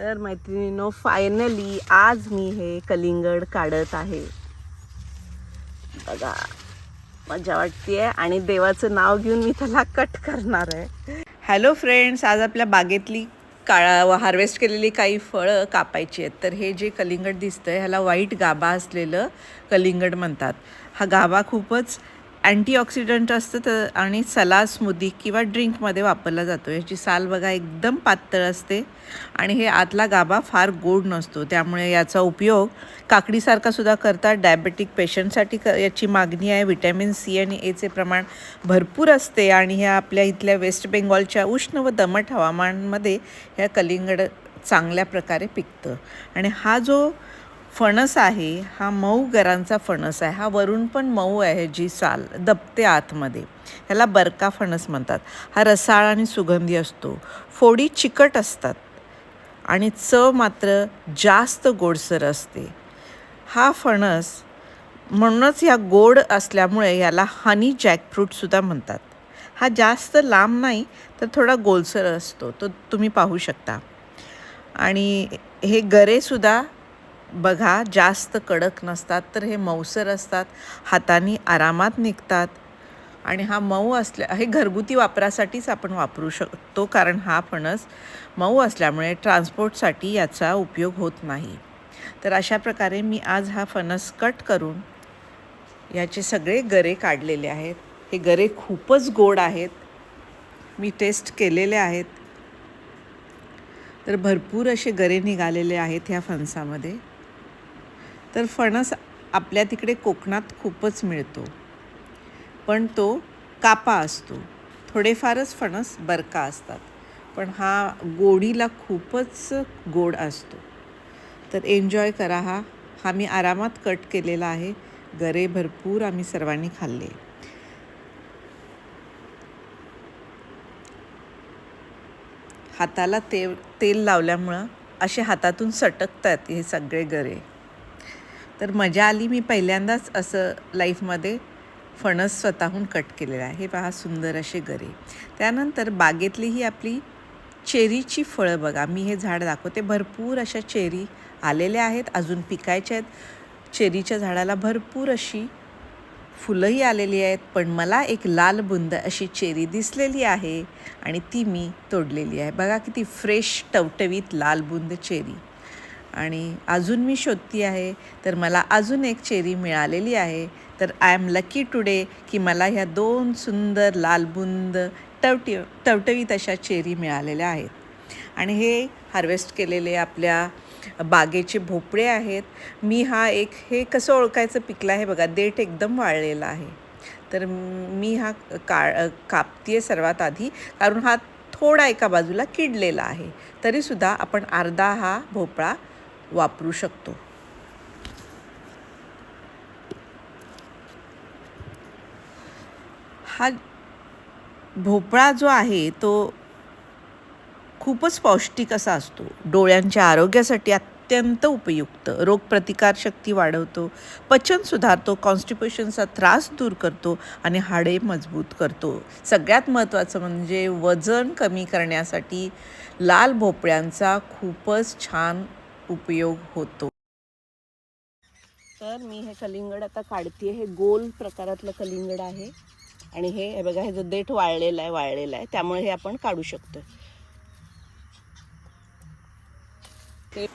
तर मैत्रिणीनो फायनली आज मी हे कलिंगड काढत आहे. बघा मजा वाटतेय. आणि देवाचं नाव घेऊन मी त्याला कट करणार आहे. हॅलो फ्रेंड्स आज आपल्या बागेतली काळा हार्वेस्ट केलेली काही फळं कापायची आहेत. तर हे जे कलिंगड दिसतंय ह्याला वाईट गाभा असलेलं कलिंगड म्हणतात. हा गाभा खूपच अँटीऑक्सिडंट असतं तर आणि सलाद स्मूदी किंवा ड्रिंकमध्ये वापरला जातो. याची साल बघा एकदम पातळ असते आणि हे आतला गाभा फार गोड नसतो. त्यामुळे याचा उपयोग काकडीसारखा सुद्धा करतात. डायबेटिक पेशंटसाठी क याची मागणी आहे. व्हिटॅमिन सी आणि एचे प्रमाण भरपूर असते आणि ह्या आपल्या इथल्या वेस्ट बेंगॉलच्या उष्ण व दमट हवामानामध्ये ह्या कलिंगड चांगल्या प्रकारे पिकतं. आणि हा जो फणस आहे हा मऊ गरांचा फणस आहे. हा वरून पण मऊ आहे जी साल दबते आतमध्ये. ह्याला बरका फणस म्हणतात. हा रसाळ आणि सुगंधी असतो. फोडी चिकट असतात आणि चव मात्र जास्त गोडसर असते. हा फणस म्हणूनच ह्या गोड असल्यामुळे याला हनी जॅकफ्रूटसुद्धा म्हणतात. हा जास्त लांब नाही तर थोडा गोलसर असतो. तो तुम्ही पाहू शकता. आणि हे गरेसुद्धा बघा जास्त कडक नसतात तर हे मऊसर असतात हाताने आरामात निघतात. आणि हा मऊ असल्या हे घरगुती वापरासाठीच आपण वापरू शकतो कारण हा फणस मऊ असल्यामुळे ट्रान्सपोर्टसाठी याचा उपयोग होत नाही. तर अशा प्रकारे मी आज हा फणस कट करून याचे सगळे गरे काढलेले आहेत. हे गरे खूपच गोड आहेत. मी टेस्ट केलेले आहेत. तर भरपूर असे गरे निघालेले आहेत ह्या फणसामध्ये. तर फणस आपल्या तिकडे कोकणात खूपच मिळतो. पण तो कापा असतो. थोडेफारच फणस बरका असतात. पण हा गोडीला खूपच गोड असतो. तर एन्जॉय करा हा. हा मी आरामात कट केलेला आहे. गरे भरपूर आम्ही सर्वांनी खाल्ले. हाताला तेल तेल लावल्यामुळं असे हातातून सटकतात हे सगळे गरे. तर मजा आली मी पहिल्यांदाच असं लाईफमध्ये फणस स्वतःहून कट केलेला आहे. हे पहा सुंदर असे गरे. त्यानंतर बागेतली ही आपली चेरीची फळं बघा. मी हे झाड दाखवते. भरपूर अशा चेरी आलेल्या आहेत. अजून पिकायच्या आहेत. चेरीच्या झाडाला भरपूर अशी फुलंही आलेली आहेत. पण मला एक लाल बुंद अशी चेरी दिसलेली आहे आणि ती मी तोडलेली आहे. बघा किती फ्रेश टवटवीत लाल बुंद चेरी. आणि अजून मी शोधती आहे तर मला अजून एक चेरी मिळालेली आहे. तर आय एम लकी टुडे की मला ह्या दोन सुंदर लालबुंद टवटी टवटवीत अशा चेरी मिळालेल्या आहेत. आणि हे हार्वेस्ट केलेले आपल्या बागेचे भोपळे आहेत. मी हा एक हे कसं ओळखायचं पिकलं आहे बघा देठ एकदम वाळलेला आहे. तर मी हा का आहे सर्वात आधी कारण हा थोडा एका बाजूला किडलेला आहे. तरीसुद्धा आपण अर्धा हा भोपळा वापरू शकतो. हा भोपळा जो आहे तो खूपच पौष्टिक असा असतो. डोळ्यांच्या आरोग्यासाठी अत्यंत उपयुक्त. रोगप्रतिकारशक्ती वाढवतो. पचन सुधारतो. कॉन्स्टिपेशनचा त्रास दूर करतो आणि हाडे मजबूत करतो. सगळ्यात महत्त्वाचं म्हणजे वजन कमी करण्यासाठी लाल भोपळ्यांचा खूपच छान उपयोग होतो. तर मी हे कलिंगड आता काढते हे गोल प्रकारातलं कलिंगड आहे. आणि हे हे बघा हे जो देठ वाळलेला आहे वाळलेला आहे त्यामुळे हे आपण काढू शकतो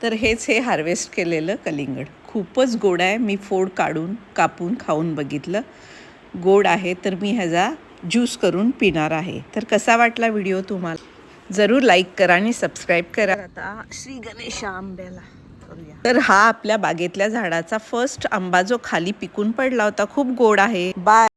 तर हेच हे हार्वेस्ट केलेलं कलिंगड. खूपच गोड आहे. मी फोड काढून कापून खाऊन बघितलं. गोड आहे तर मी ह्याचा ज्यूस करून पिणार आहे. तर कसा वाटला व्हिडिओ तुम्हाला? जरूर लाईक करा आणि सबस्क्राईब करा. आता श्री गणेश आंब्याला. तर हा आपल्या बागेतल्या झाडाचा फर्स्ट आंबा जो खाली पिकून पडला होता खूप गोड आहे. बाय